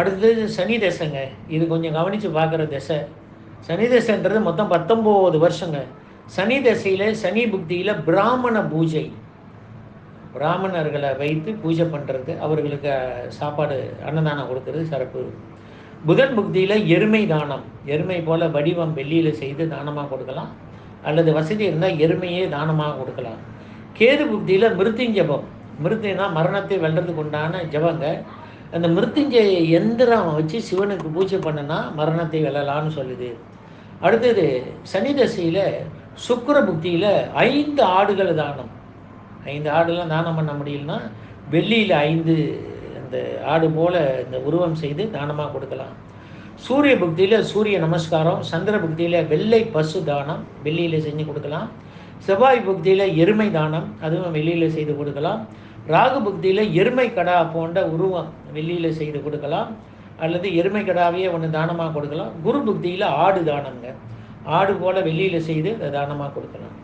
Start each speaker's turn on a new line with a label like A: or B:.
A: அடுத்தது சனி தசைங்க. இது கொஞ்சம் கவனித்து பார்க்குற தசை. சனி தசைன்றது மொத்தம் பத்தொம்போது வருஷங்க. சனி தசையில் சனி புக்தியில் பிராமண பூஜை. பிராமணர்களை வைத்து பூஜை பண்ணுறது அவர்களுக்கு சாப்பாடு அன்னதானம் கொடுக்கறது சிறப்பு. புதன் புக்தியில் எருமை தானம். எருமை போல் வடிவம் வெள்ளியில் செய்து தானமாக கொடுக்கலாம். அல்லது வசதி இருந்தால் எருமையே தானமாக கொடுக்கலாம். கேது புக்தியில் மிருத்யுஞ்சபம். மிருத்தினா மரணத்தை வெல்றதுக்கு உண்டான ஜபங்க. அந்த மிருத்துஞ்சய எந்திரம் வச்சு சிவனுக்கு பூஜை பண்ணனா மரணத்தை வெல்லலாம்னு சொல்லுது. அடுத்தது சனி தசையில் சுக்கிர புக்தியில் ஐந்து ஆடுகள் தானம். ஐந்து ஆடுலாம் தானம் பண்ண முடியலன்னா வெள்ளியில் ஐந்து அந்த ஆடு போல் இந்த உருவம் செய்து தானமாக கொடுக்கலாம். சூரிய புக்தியில் சூரிய நமஸ்காரம் சந்திர புக்தியில் வெள்ளை பசு தானம் வெள்ளியில் செஞ்சு கொடுக்கலாம். செவ்வாய் புக்தியில் எருமை தானம் அதுவும் வெள்ளியில் செய்து கொடுக்கலாம். ராகு புக்தியில் எருமை கடா போன்ற உருவம் வெள்ளியில் செய்து கொடுக்கலாம். அல்லது எருமை கடாவையே ஒன்று தானமாக கொடுக்கலாம். குரு புக்தியில் ஆடு தானங்க. ஆடு போல் வெள்ளியில் செய்து அதை தானமாக கொடுக்கலாம்.